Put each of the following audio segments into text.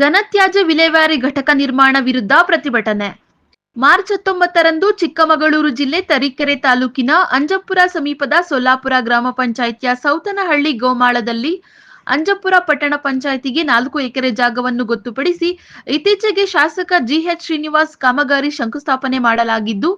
ಘನತ್ಯಾಜ್ಯ ವಿಲೇವಾರಿ ಘಟಕ ನಿರ್ಮಾಣ ವಿರುದ್ಧ ಪ್ರತಿಭಟನೆ. ಮಾರ್ಚ್ ಹತ್ತೊಂಬತ್ತರಂದು ಚಿಕ್ಕಮಗಳೂರು ಜಿಲ್ಲೆ ತರೀಕೆರೆ ತಾಲೂಕಿನ ಅಂಜಪುರ ಸಮೀಪದ ಸೊಲ್ಲಾಪುರ ಗ್ರಾಮ ಪಂಚಾಯಿತಿಯ ಸೌತನಹಳ್ಳಿ ಗೋಮಾಳದಲ್ಲಿ ಅಂಜಪುರ ಪಟ್ಟಣ ಪಂಚಾಯಿತಿಗೆ ನಾಲ್ಕು ಎಕರೆ ಜಾಗವನ್ನು ಗೊತ್ತುಪಡಿಸಿ ಇತ್ತೀಚೆಗೆ ಶಾಸಕ ಜಿಎಚ್ ಶ್ರೀನಿವಾಸ್ ಕಾಮಗಾರಿ ಶಂಕುಸ್ಥಾಪನೆ ಮಾಡಲಾಗಿದ್ದು,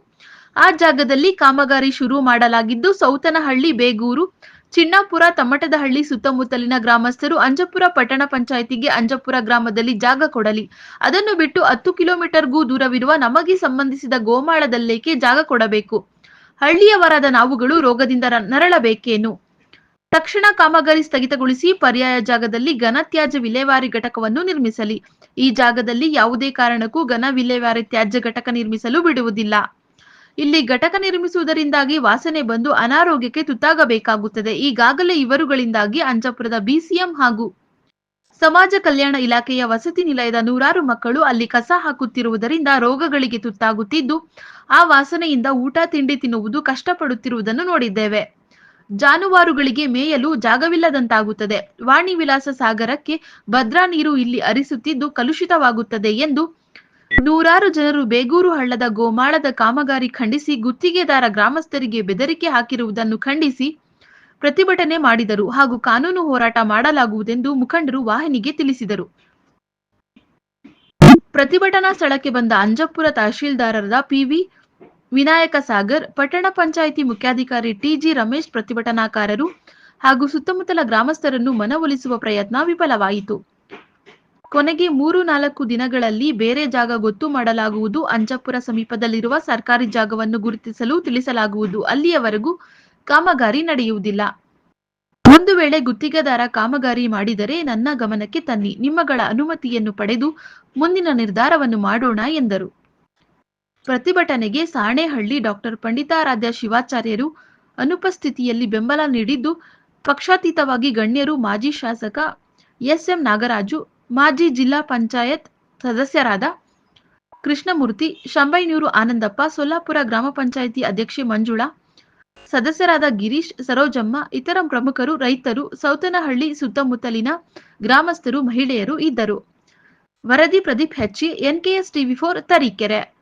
ಆ ಜಾಗದಲ್ಲಿ ಕಾಮಗಾರಿ ಶುರು ಮಾಡಲಾಗಿದ್ದು, ಸೌತನಹಳ್ಳಿ ಬೇಗೂರು ಚಿಣ್ಣಾಪುರ ತಮಟದಹಳ್ಳಿ ಸುತ್ತಮುತ್ತಲಿನ ಗ್ರಾಮಸ್ಥರು ಅಂಜಪುರ ಪಟ್ಟಣ ಪಂಚಾಯಿತಿಗೆ ಅಂಜಪುರ ಗ್ರಾಮದಲ್ಲಿ ಜಾಗ ಕೊಡಲಿ. ಅದನ್ನು ಬಿಟ್ಟು ಹತ್ತು ಕಿಲೋಮೀಟರ್ಗೂ ದೂರವಿರುವ ನಮಗೆ ಸಂಬಂಧಿಸಿದ ಗೋಮಾಳದಲ್ಲೇಕೆ ಜಾಗ ಕೊಡಬೇಕು? ಹಳ್ಳಿಯವರಾದ ನಾವುಗಳು ರೋಗದಿಂದ ನರಳಬೇಕೇನು? ತಕ್ಷಣ ಕಾಮಗಾರಿ ಸ್ಥಗಿತಗೊಳಿಸಿ ಪರ್ಯಾಯ ಜಾಗದಲ್ಲಿ ಘನತ್ಯಾಜ್ಯ ವಿಲೇವಾರಿ ಘಟಕವನ್ನು ನಿರ್ಮಿಸಲಿ. ಈ ಜಾಗದಲ್ಲಿ ಯಾವುದೇ ಕಾರಣಕ್ಕೂ ಘನ ವಿಲೇವಾರಿ ತ್ಯಾಜ್ಯ ಘಟಕ ನಿರ್ಮಿಸಲು ಬಿಡುವುದಿಲ್ಲ. ಇಲ್ಲಿ ಘಟಕ ನಿರ್ಮಿಸುವುದರಿಂದಾಗಿ ವಾಸನೆ ಬಂದು ಅನಾರೋಗ್ಯಕ್ಕೆ ತುತ್ತಾಗಬೇಕಾಗುತ್ತದೆ. ಈಗಾಗಲೇ ಇವರುಗಳಿಂದಾಗಿ ಅಂಜಪುರದ ಬಿಸಿಎಂ ಹಾಗೂ ಸಮಾಜ ಕಲ್ಯಾಣ ಇಲಾಖೆಯ ವಸತಿ ನಿಲಯದ ನೂರಾರು ಮಕ್ಕಳು ಅಲ್ಲಿ ಕಸ ಹಾಕುತ್ತಿರುವುದರಿಂದ ರೋಗಗಳಿಗೆ ತುತ್ತಾಗುತ್ತಿದ್ದು, ಆ ವಾಸನೆಯಿಂದ ಊಟ, ತಿಂಡಿ ತಿನ್ನುವುದು ಕಷ್ಟಪಡುತ್ತಿರುವುದನ್ನು ನೋಡಿದ್ದೇವೆ. ಜಾನುವಾರುಗಳಿಗೆ ಮೇಯಲು ಜಾಗವಿಲ್ಲದಂತಾಗುತ್ತದೆ. ವಾಣಿ ವಿಲಾಸ ಸಾಗರಕ್ಕೆ ಭದ್ರಾ ನೀರು ಇಲ್ಲಿ ಅರಿಸುತ್ತಿದ್ದು ಕಲುಷಿತವಾಗುತ್ತದೆ ಎಂದು ನೂರಾರು ಜನರು ಬೇಗೂರು ಹಳ್ಳದ ಗೋಮಾಳದ ಕಾಮಗಾರಿ ಖಂಡಿಸಿ ಗುತ್ತಿಗೆದಾರ ಗ್ರಾಮಸ್ಥರಿಗೆ ಬೆದರಿಕೆ ಹಾಕಿರುವುದನ್ನು ಖಂಡಿಸಿ ಪ್ರತಿಭಟನೆ ಮಾಡಿದರು ಹಾಗೂ ಕಾನೂನು ಹೋರಾಟ ಮಾಡಲಾಗುವುದೆಂದು ಮುಖಂಡರು ವಾಹಿನಿಗೆ ತಿಳಿಸಿದರು. ಪ್ರತಿಭಟನಾ ಸ್ಥಳಕ್ಕೆ ಬಂದ ಅಂಜಪುರ ತಹಶೀಲ್ದಾರರಾದ ಪಿವಿ ವಿನಾಯಕ ಸಾಗರ್, ಪಟ್ಟಣ ಪಂಚಾಯಿತಿ ಮುಖ್ಯಾಧಿಕಾರಿ ಟಿಜಿ ರಮೇಶ್ ಪ್ರತಿಭಟನಾಕಾರರು ಹಾಗೂ ಸುತ್ತಮುತ್ತಲ ಗ್ರಾಮಸ್ಥರನ್ನು ಮನವೊಲಿಸುವ ಪ್ರಯತ್ನ ವಿಫಲವಾಯಿತು. ಕೊನೆಗೆ ಮೂರು ನಾಲ್ಕು ದಿನಗಳಲ್ಲಿ ಬೇರೆ ಜಾಗ ಗೊತ್ತು ಮಾಡಲಾಗುವುದು. ಅಂಜಪುರ ಸಮೀಪದಲ್ಲಿರುವ ಸರ್ಕಾರಿ ಜಾಗವನ್ನು ಗುರುತಿಸಲು ತಿಳಿಸಲಾಗುವುದು. ಅಲ್ಲಿಯವರೆಗೂ ಕಾಮಗಾರಿ ನಡೆಯುವುದಿಲ್ಲ. ಒಂದು ವೇಳೆ ಗುತ್ತಿಗೆದಾರ ಕಾಮಗಾರಿ ಮಾಡಿದರೆ ನನ್ನ ಗಮನಕ್ಕೆ ತನ್ನಿ. ನಿಮ್ಮಗಳ ಅನುಮತಿಯನ್ನು ಪಡೆದು ಮುಂದಿನ ನಿರ್ಧಾರವನ್ನು ಮಾಡೋಣ, ಎಂದರು. ಪ್ರತಿಭಟನೆಗೆ ಸಾಣೇಹಳ್ಳಿ ಡಾಕ್ಟರ್ ಪಂಡಿತಾರಾಧ್ಯ ಶಿವಾಚಾರ್ಯರು ಅನುಪಸ್ಥಿತಿಯಲ್ಲಿ ಬೆಂಬಲ ನೀಡಿದ್ದು, ಪಕ್ಷಾತೀತವಾಗಿ ಗಣ್ಯರು, ಮಾಜಿ ಶಾಸಕ ಎಸ್ಎಂ ನಾಗರಾಜು ಮಾಜಿ ಜಿಲ್ಲಾ ಪಂಚಾಯತ್ ಸದಸ್ಯರಾದ ಕೃಷ್ಣಮೂರ್ತಿ, ಶಂಬೈನೂರು ಆನಂದಪ್ಪ, ಸೊಲ್ಲಾಪುರ ಗ್ರಾಮ ಪಂಚಾಯಿತಿ ಅಧ್ಯಕ್ಷೆ ಮಂಜುಳಾ, ಸದಸ್ಯರಾದ ಗಿರೀಶ್, ಸರೋಜಮ್ಮ, ಇತರ ಪ್ರಮುಖರು, ರೈತರು, ಸೌತನಹಳ್ಳಿ ಸುತ್ತಮುತ್ತಲಿನ ಗ್ರಾಮಸ್ಥರು, ಮಹಿಳೆಯರು ಇದ್ದರು. ವರದಿ ಪ್ರದೀಪ್ ಹೆಚ್ಚಿ ಎನ್ಕೆಎಸ್ ಟಿವಿ ಫೋರ್ ತರೀಕೆರೆ.